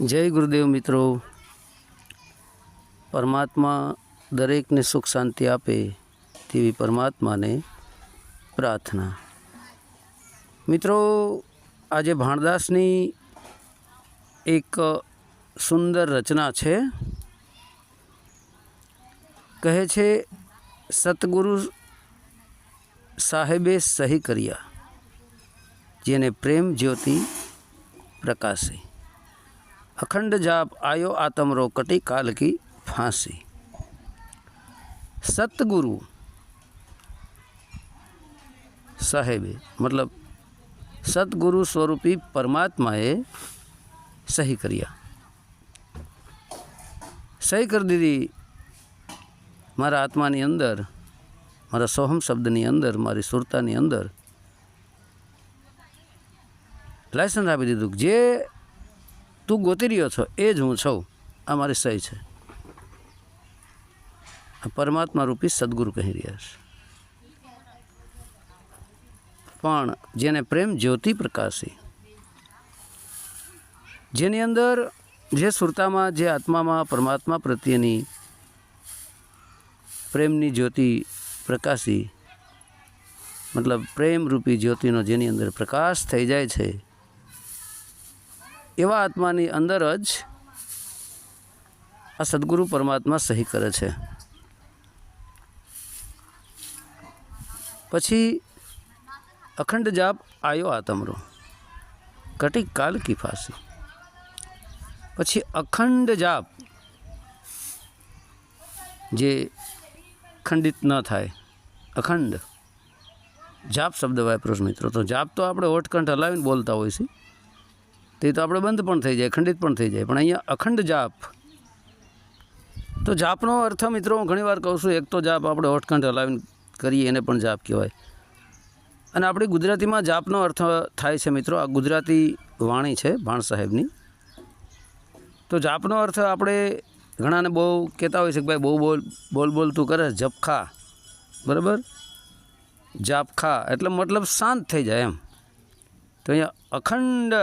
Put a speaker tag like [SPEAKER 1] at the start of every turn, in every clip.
[SPEAKER 1] જય ગુરુદેવ મિત્રો. પરમાત્મા દરેકને સુખ શાંતિ આપે તેવી પરમાત્માને પ્રાર્થના. મિત્રો, આજે ભાણદાસની એક સુંદર રચના છે. કહે છે, સતગુરુ સાહેબે સહી કર્યા, જેને પ્રેમ જ્યોતિ પ્રકાશી. અખંડ જાપ આયો આતમરો કટી કાલ કી ફાંસી. સતગુરુ સાહેબે, મતલબ સતગુરુ સ્વરૂપી પરમાત્માએ સહી કર્યા. સહી કરી દીધી મારા આત્માની અંદર, મારા સોહમ શબ્દની અંદર, મારી સુરતાની અંદર. લાયસન્સ આપી દીધું જે તું ગોતી રહ્યો છો, એ જ હું છું. આ મારી સહી છે. પરમાત્મા રૂપી સદગુરુ કહી રહ્યા છે. પણ જેને પ્રેમ જ્યોતિ પ્રકાશી, જેની અંદર જે સુરતામાં, જે આત્મામાં, પરમાત્મા પ્રત્યેની પ્રેમની જ્યોતિ પ્રકાશી, મતલબ પ્રેમ રૂપી જ્યોતિનો જેની અંદર પ્રકાશ થઈ જાય છે એવા આત્માની અંદર જ આ સદગુરુ પરમાત્મા સહી કરે છે. પછી અખંડ જાપ આયો આતમરો. કટી કાલ કી ફાંસી. પછી અખંડ જાપ જે ખંડિત ન થાય, અખંડ જાપ શબ્દ વાપરો મિત્રો. તો જાપ તો આપણે હોઠકંઠ હલાવીને બોલતા હોય છે. તે તો આપણે બંધ પણ થઈ જાય, ખંડિત પણ થઈ જાય. પણ અહીંયા અખંડ જાપ. તો જાપનો અર્થ મિત્રો હું ઘણીવાર કહું છું, એક તો જાપ આપણે હોઠકંઠ હલાવીને કરીએ, એને પણ જાપ કહેવાય. અને આપણી ગુજરાતીમાં જાપનો અર્થ થાય છે મિત્રો, આ ગુજરાતી વાણી છે ભાણ સાહેબની. તો જાપનો અર્થ આપણે ઘણાને બહુ કહેતા હોય છે કે ભાઈ બહુ બોલ બોલ બોલ તું કરે, જપખા. બરાબર? જાપખા. એટલે મતલબ શાંત થઈ જાય એમ. તો અહીંયા અખંડ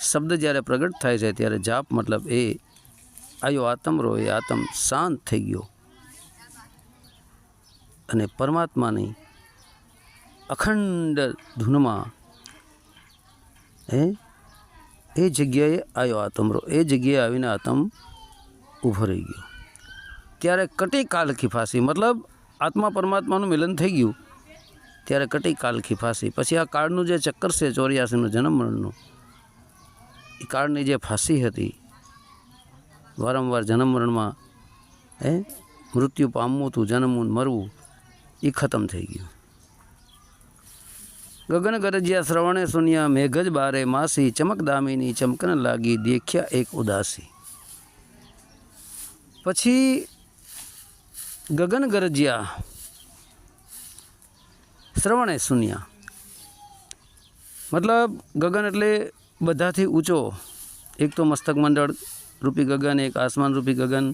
[SPEAKER 1] શબ્દ જ્યારે પ્રગટ થાય છે, ત્યારે જાપ મતલબ એ, આયો આતમરો એ આતમ શાંત થઈ ગયો. અને પરમાત્માની અખંડ ધૂનમાં, હે, એ જગ્યાએ આવ્યો આતમરો એ જગ્યાએ આવીને આતમ ઊભો રહી ગયો. ત્યારે કટી કાલખી ફાંસી મતલબ આત્મા પરમાત્માનું મિલન થઈ ગયું. ત્યારે કટી કાલખી ફાંસી પછી આ કાળનું જે ચક્કર છે, ચોર્યાસીનું જન્મ મરણનું એ કાળની જે ફાંસી હતી, વારંવાર જન્મ મરણમાં હે, મૃત્યુ પામવું હતું જન્મવું મરવું, એ ખતમ થઈ ગયું. ગગન ગરજ્યા શ્રવણે સુનિયા મેઘજ બારે માસી, ચમક દામિની ચમકન લાગી દેખ્યા એક ઉદાસી. પછી ગગન ગરજ્યા શ્રવણે સુનિયા. મતલબ ગગન એટલે બધાથી ઊંચો. એક તો મસ્તક મંડળ, રૂપી ગગન, એક આસમાન રૂપી ગગન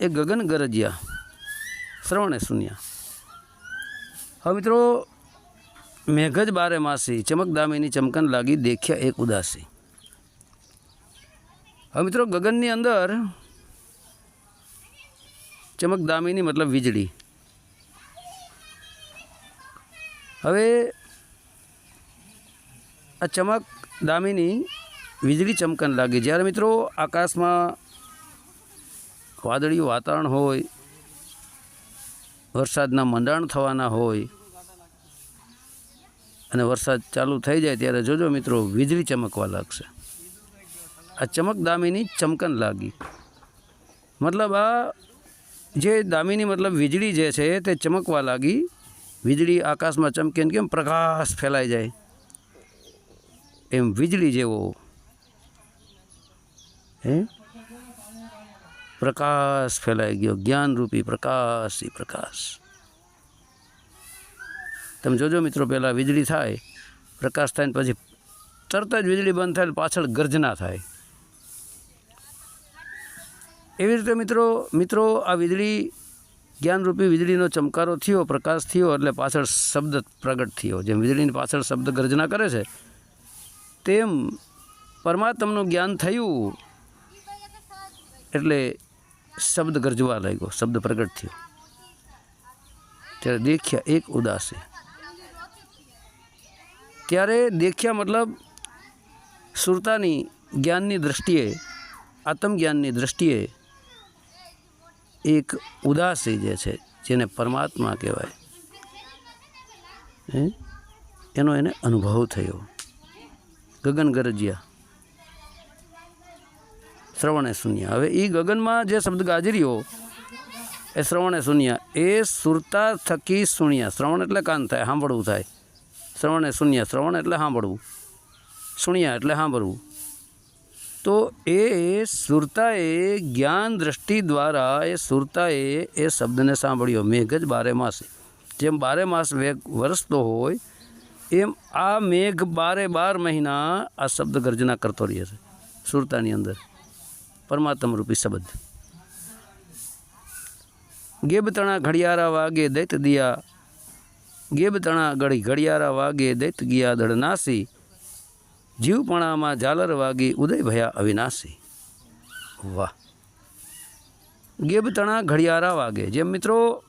[SPEAKER 1] એ ગગન ગરજિયા, શ્રવણે શૂન્ય હવે મિત્રો મેઘજ બારે માસી ચમકદામીની ચમકન લાગી દેખ્યા એક ઉદાસી. હવે મિત્રો, ગગનની અંદર ચમકદામીની મતલબ વીજળી. હવે આ ચમક દામીની વીજળી ચમકન લાગી. જ્યારે મિત્રો આકાશમાં વાદળિયું વાતાવરણ હોય, વરસાદના મંડાણ થવાના હોય, અને વરસાદ ચાલુ થઈ જાય ત્યારે જોજો મિત્રો, વીજળી ચમકવા લાગશે. આ ચમક દામીની ચમકન લાગી. મતલબ આ જે દામીની મતલબ વીજળી જે છે તે ચમકવા લાગી. વીજળી આકાશમાં ચમકે કેમ પ્રકાશ ફેલાઈ જાય. એમ વીજળી જેવો. હે? પ્રકાશ ફેલાઈ ગયો, જ્ઞાનરૂપી પ્રકાશ એ પ્રકાશ. તમે જોજો મિત્રો, પહેલાં વીજળી થાય, પ્રકાશ થાય ને પછી તરત જ વીજળી બંધ થાય પાછળ ગર્જના થાય. એવી રીતે મિત્રો મિત્રો, આ વીજળી જ્ઞાનરૂપી વીજળીનો ચમકારો થયો, પ્રકાશ થયો, એટલે પાછળ શબ્દ પ્રગટ થયો. જેમ વીજળીની પાછળ શબ્દ ગર્જના કરે છે તેમ પરમાત્માનું જ્ઞાન થયું એટલે શબ્દ ગરજવા લાગ્યો, શબ્દ પ્રગટ થયો. ત્યારે દેખ્યા એક ઉદાસી. ત્યારે દેખ્યા મતલબ સુરતાની જ્ઞાનની દ્રષ્ટિએ, આત્મજ્ઞાનની દ્રષ્ટિએ એક ઉદાસી જે છે, જેને પરમાત્મા કહેવાય એનો એને અનુભવ થયો. ગગન ગરજિયા. શ્રવણે શૂન્ય હવે એ ગગનમાં જે શબ્દ ગાજરીઓ એ શ્રવણે શૂન્ય એ સુરતા થકી શૂન્ય શ્રવણ એટલે કાન થાય સાંભળવું થાય. શ્રવણે શૂન્ય શ્રવણ એટલે સાંભળવું શૂન્ય એટલે સાંભળવું તો એ સુરતાએ જ્ઞાન દ્રષ્ટિ દ્વારા એ સુરતાએ એ શબ્દને સાંભળ્યો. મેઘ જ બારે માસે. જેમ બારે માસ વેગ વરસતો હોય એમ આ મેઘ બારે બાર મહિના આ શબ્દ ગર્જના કરતો રહે છે, સુરતાની અંદર. પરમાત્મ રૂપી શબ્દ. ગેબ તણા ઘડિયાળા વાગે દૈત દિયા. ગેબ તણા ગળી ઘડિયાળા વાગે દૈત ગયા દળનાસી જીવપણામાં ઝાલર વાગી ઉદય ભયા અવિનાશી. વાહ. ગેબ તણા ઘડિયાળા વાગે. જેમ મિત્રો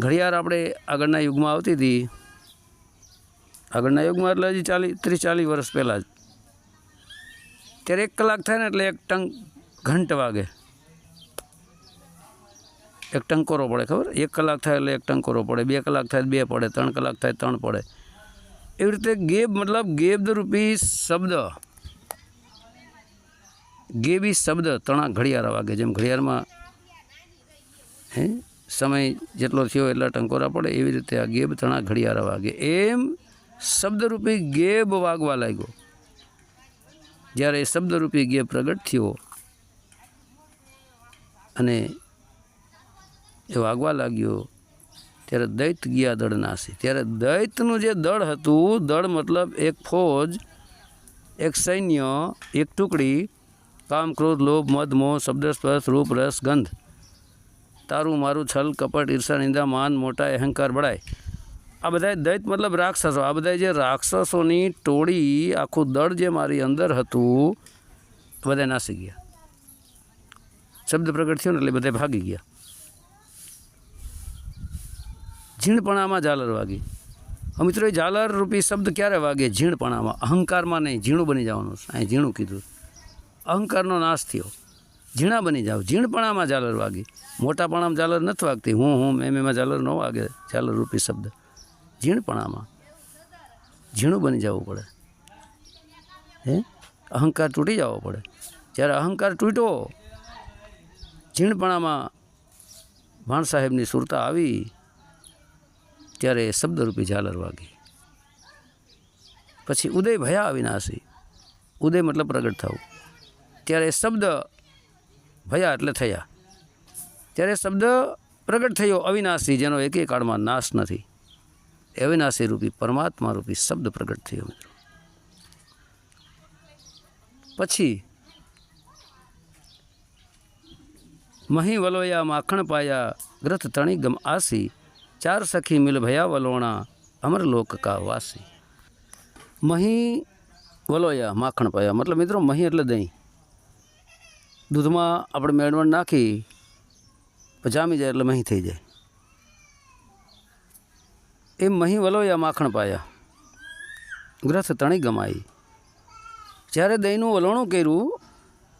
[SPEAKER 1] ઘડિયાળ આપણે આગળના યુગમાં આવતી હતી આગળના યુગમાં એટલે હજી ચાલી, ત્રીસ, ચાલીસ વર્ષ પહેલાં જ. ત્યારે એક કલાક થાય ને એટલે એક ટંક ઘંટ વાગે. એક ટંકોરો પડે, ખબર? એક કલાક થાય એટલે એક ટંકોરો પડે, બે કલાક થાય તો બે પડે, ત્રણ કલાક થાય તો ત્રણ પડે. એવી રીતે ગેબ, મતલબ ગેબ રૂપી શબ્દ. ગેબી શબ્દ તણા ઘડિયાળા વાગે, જેમ ઘડિયાળમાં, હે? સમય જેટલો થયો એટલા ટંકોરા પડે, એવી રીતે આ ગેબ તણા ઘડિયાળા વાગે. એમ શબ્દરૂપી ગેબ વાગવા લાગ્યો. જ્યારે એ શબ્દરૂપી ગેબ પ્રગટ થયો અને એ વાગવા લાગ્યો, ત્યારે દૈત ગયા દળ નાસી ત્યારે દૈતનું જે દળ હતું, દળ મતલબ એક ફોજ, એક સૈન્ય, એક ટુકડી, કામ, ક્રોધ, લોભ, મદ, મોહ શબ્દ સ્પર્શ રૂપ, રસ, ગંધ. તારું, મારું, છલ, કપટ, ઈર્ષા, નિંદા, માન, મોટા, અહંકાર બળાય આ બધા દૈત મતલબ રાક્ષસો. આ બધા જે રાક્ષસોની ટોળી, આખું દળ જે મારી અંદર હતું બધા નાસી ગયા. શબ્દ પ્રગટ થયો ને એટલે બધા ભાગી ગયા. ઝીણપણામાં ઝાલર વાગી. મિત્રો, એ ઝાલર રૂપી શબ્દ ક્યારે વાગે? ઝીણપણામાં. અહંકારમાં નહીં, ઝીણું બની જવાનું અહીં ઝીણું કીધું. અહંકારનો નાશ થયો. ઝીણા બની જાઓ. ઝીણપણામાં ઝાલર વાગી. મોટાપણામાં ઝાલર નથી વાગતી. હું હું મેં, એમાં ઝાલર ન વાગે. ઝાલર રૂપી શબ્દ. ઝીણપણામાં. ઝીણું બની જવું પડે. હે? અહંકાર તૂટી જવો પડે. જ્યારે અહંકાર તૂટ્યો, ઝીણપણામાં ભાણ સાહેબની સુરતા આવી, ત્યારે શબ્દરૂપી ઝાલર વાગી. પછી ઉદય ભયા અવિનાશી. ઉદય મતલબ પ્રગટ થવું. ત્યારે શબ્દ ભયા એટલે થયા. ત્યારે શબ્દ પ્રગટ થયો અવિનાશી, જેનો એકે કાળમાં નાશ નથી. એ અવિનાશી રૂપી, પરમાત્મા રૂપી શબ્દ પ્રગટ થયો મિત્રો. પછી મહી વલોયા માખણ પાયા, ગ્રથ તણી ગમ આસી, ચાર સખી મિલ ભયા વલોણા, અમર લોક કા વાસી. મહી વલોયા માખણ પાયા, મતલબ મિત્રો મહી એટલે દહીં. દૂધમાં આપણે મેળવણ નાખી જામી જાય એટલે મહી થઈ જાય. એ મહી વલોયા માખણ પાયા. ગ્રથ તણી ગમાઈ. જ્યારે દહીંનું વલણું કર્યું,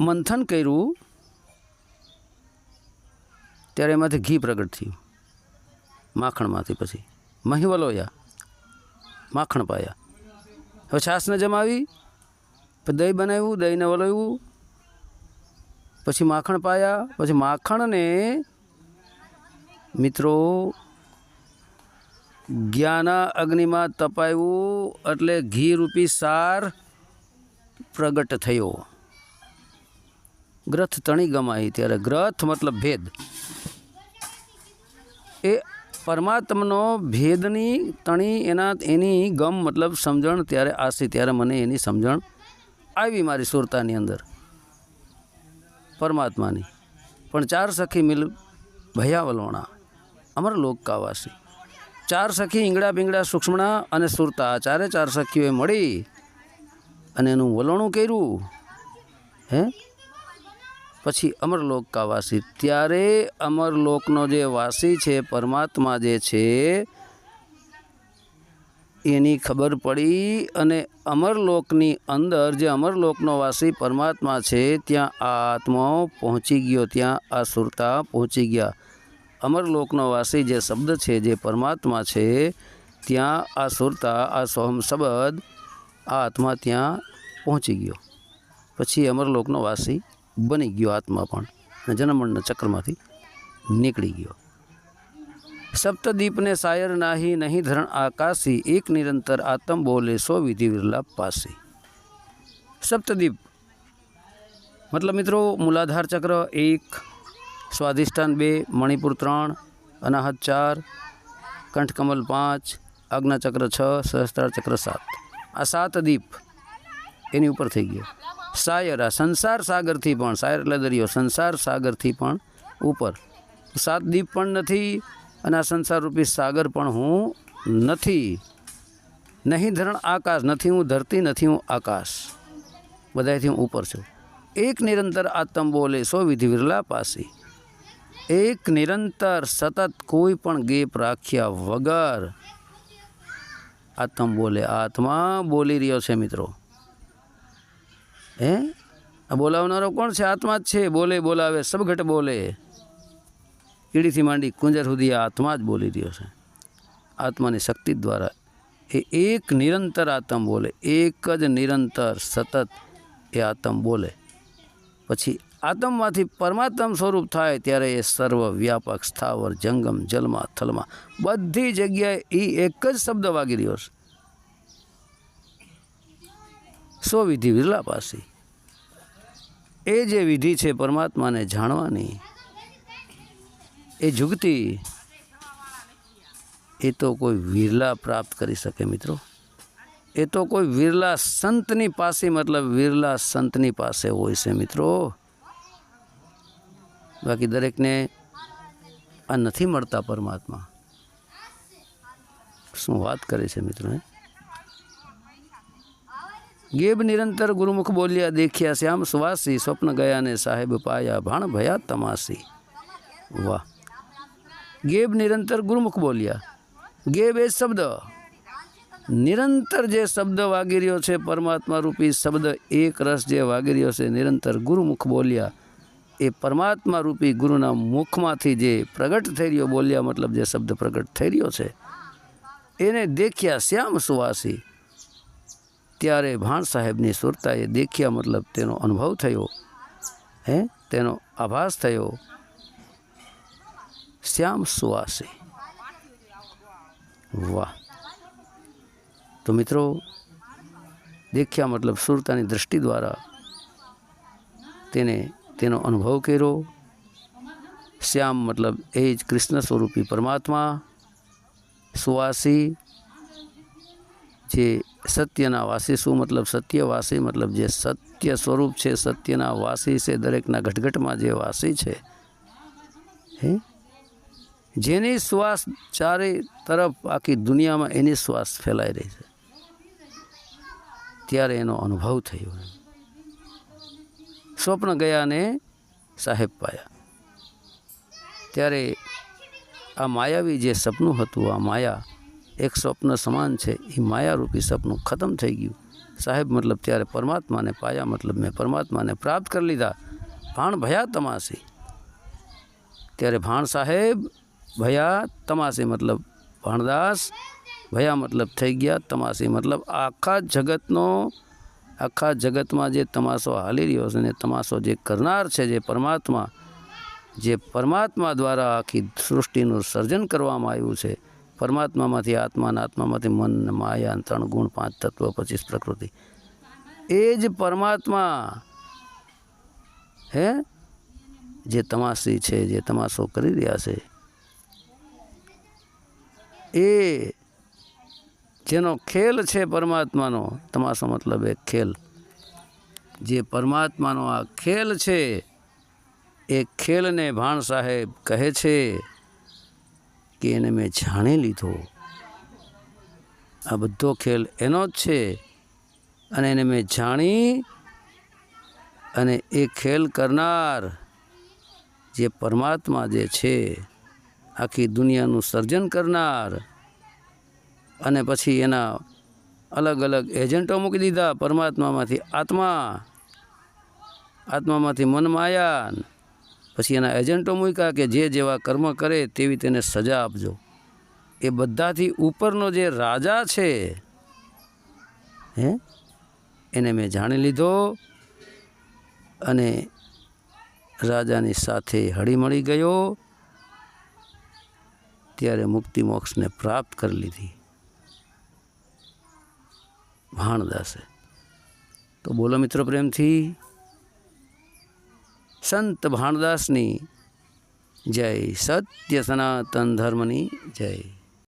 [SPEAKER 1] મંથન કર્યું, ત્યારે એમાંથી ઘી પ્રગટ થયું. માખણમાંથી પછી. મહી વલોયા. માખણ પાયા. હવે છાશને જમાવી, પછી દહીં બનાવ્યું, દહીંને વલોવ્યું પછી માખણ પાયા, પછી માખણને મિત્રો જ્ઞાના અગ્નિમાં તપાયું એટલે ઘી રૂપી સાર પ્રગટ થયો. ગ્રથ તણી ગમાઈ ત્યારે ગ્રથ મતલબ ભેદ. એ પરમાત્માનો ભેદની તણી એના, એની ગમ મતલબ સમજણ ત્યારે આસી ત્યારે મને એની સમજણ આવી મારી સુરતાની અંદર. પરમાત્માની. પણ ચાર સખી મિલ ભયાવલોણા. અમર લોકકાવાસી. ચાર સખી ઈંગડા બીંગડા સૂક્ષ્મણા અને સુરતા ચારે ચાર સખીઓએ મળી અને એનું વલણું કર્યું. હે? પછી અમરલોક વાસી. ત્યારે અમરલોકનો જે વાસી છે, પરમાત્મા જે છે, એની ખબર પડી અને અમરલોકની અંદર જે અમરલોકનો વાસી પરમાત્મા છે, ત્યાં આ આત્મા પહોંચી ગયો, ત્યાં આ સુરતા પહોંચી ગયા. અમરલોકનો વાસી જે શબ્દ છે, જે પરમાત્મા છે, ત્યાં આ સુરતા, આ સોહમ શબ્દ, આ આત્મા ત્યાં પહોંચી ગયો. પછી અમરલોકનો વાસી બની ગયો આત્મા પણ અને જન્મમણના ચક્રમાંથી નીકળી ગયો. સપ્તદીપને સાયર નાહી નહીં ધરણ આકાશી, એક નિરંતર આતમ બોલે સો વિધિ વિરલા પાસી. સપ્તદીપ. મતલબ મિત્રો, મૂલાધાર ચક્ર એક સ્વાધિષ્ઠાન બે, મણિપુર ત્રણ, અનાહત ચાર, કંઠકમલ પાંચ, આજ્ઞાચક્ર છ, સહસ્ત્રાર ચક્ર સાત. આ સાત દીપ એની ઉપર થઈ ગયો. સાયર આ સંસાર સાગરથી પણ, સાયર એટલે દરિયો, સંસાર સાગરથી પણ ઉપર. સાત દીપ પણ નથી અને આ સંસારરૂપી સાગર પણ હું નથી. નહીં ધરણ આકાશ, નથી હું ધરતી, નથી હું આકાશ. બધાથી હું ઉપર છું. એક નિરંતર આત્મ બોલે સો વિધિ વિરલા પાસી. એક નિરંતર સતત કોઈ પણ ગેપ રાખ્યા વગર આત્મ બોલે, આત્મા બોલી રહ્યો છે મિત્રો. હે? આ બોલાવનારો કોણ છે? આત્મા જ છે. બોલે, બોલાવે સબઘટ બોલે. કીડીથી માંડી કુંજર સુધી આત્મા જ બોલી રહ્યો છે. આત્માની શક્તિ દ્વારા એ એક નિરંતર આત્મ બોલે. એક જ નિરંતર સતત એ આત્મ બોલે. પછી આત્મમાંથી પરમાત્મ સ્વરૂપ થાય ત્યારે એ સર્વ વ્યાપક સ્થાવર જંગમ, જલમાં, થલમાં, બધી જગ્યાએ એ એક જ શબ્દ વાગી રહ્યો છે. સો વિધિ વિરલા પાસી એ જે વિધિ છે પરમાત્માને જાણવાની, એ જુગતી, એ તો કોઈ વિરલા પ્રાપ્ત કરી શકે મિત્રો. એ તો કોઈ વિરલા સંતની પાસે, મતલબ વિરલા સંતની પાસે હોય છે મિત્રો. બાકી દરેકને આ નથી મળતા પરમાત્મા. શું વાત કરે છે મિત્રો ગેબ નિરંતર ગુરુમુખ બોલ્યા, દેખ્યા શ્યામ સુવાસી, સ્વપ્ન ગયા ને સાહેબ પાયા ભાણ ભયા તમાસી. વાહ. ગેબ નિરંતર ગુરુમુખ બોલ્યા, ગેબ એ શબ્દ. નિરંતર જે શબ્દ વાગી રહ્યો છે પરમાત્મા રૂપી શબ્દ, એક રસ જે વાગી રહ્યો છે. નિરંતર ગુરુમુખ બોલ્યા એ પરમાત્મા રૂપી ગુરુના મુખમાંથી જે પ્રગટ થઈ રહ્યો, બોલ્યા મતલબ જે શબ્દ પ્રગટ થઈ રહ્યો છે, એને દેખ્યા શ્યામ સુવાસી. ત્યારે ભાણ સાહેબની સુરતાએ દેખ્યા મતલબ તેનો અનુભવ થયો, હે, તેનો આભાસ થયો. શ્યામ સુવાસી. વાહ. તો મિત્રો, દેખ્યા મતલબ સુરતાની દૃષ્ટિ દ્વારા તેને તેનો અનુભવ કર્યો. શ્યામ મતલબ એ જ કૃષ્ણ સ્વરૂપી પરમાત્મા, સુવાસી, જે સત્યના વાસી શું મતલબ સત્યવાસી મતલબ જે સત્ય સ્વરૂપ છે, સત્યના વાસી છે, દરેકના ઘટઘટમાં જે વાસી છે. હે? જેની શ્વાસ ચારે તરફ આખી દુનિયામાં એની શ્વાસ ફેલાઈ રહી છે. ત્યારે એનો અનુભવ થયો સ્વપ્ન ગયા અને સાહેબ પાયા. ત્યારે આ માયાવી જે સપનું હતું, આ માયા એક સ્વપ્ન સમાન છે, એ માયારૂપી સપનું ખતમ થઈ ગયું. સાહેબ મતલબ ત્યારે પરમાત્માને પાયા, મતલબ મેં પરમાત્માને પ્રાપ્ત કરી લીધા. ભાણ ભયા તમાસી ત્યારે ભાણ સાહેબ, ભયા તમાસી મતલબ ભાણદાસ, ભયા મતલબ થઈ ગયા તમાસી મતલબ આખા જગતનો આખા જગતમાં જે તમાશો હાલી રહ્યો છે ને તમાશો જે કરનાર છે જે પરમાત્મા જે પરમાત્મા દ્વારા આખી સૃષ્ટિનું સર્જન કરવામાં આવ્યું છે, પરમાત્મામાંથી આત્માના આત્મામાંથી મન, માયા ત્રણ ગુણ, પાંચ તત્વ, પચીસ પ્રકૃતિ. એ જ પરમાત્મા હે, જે તમાશી છે, જે તમાશો કરી રહ્યા છે. એ જેનો ખેલ છે પરમાત્માનો તમાશો મતલબ એક ખેલ. જે પરમાત્માનો આ ખેલ છે, એ ખેલને ભાણ સાહેબ કહે છે કે એને મેં જાણી લીધો. આ બધો ખેલ એનો જ છે અને એને મેં જાણી અને એ ખેલ કરનાર જે પરમાત્મા જે છે, આખી દુનિયાનું સર્જન કરનાર અને પછી એના અલગ અલગ એજન્ટો મૂકી દીધા પરમાત્મામાંથી આત્મા, આત્મામાંથી મન માયા પછી એના એજન્ટો મૂક્યા કે જે જેવા કર્મ કરે તેવી તેને સજા આપજો. એ બધાથી ઉપરનો જે રાજા છે, હે, એને મેં જાણી લીધો અને રાજાની સાથે હળીમળી ગયો. ત્યારે મુક્તિ મોક્ષને પ્રાપ્ત કરી લીધી. ભાણદાસે તો બોલો મિત્રો પ્રેમથી. સંત ભાણદાસની જય સત્ય સનાતન ધર્મની જય.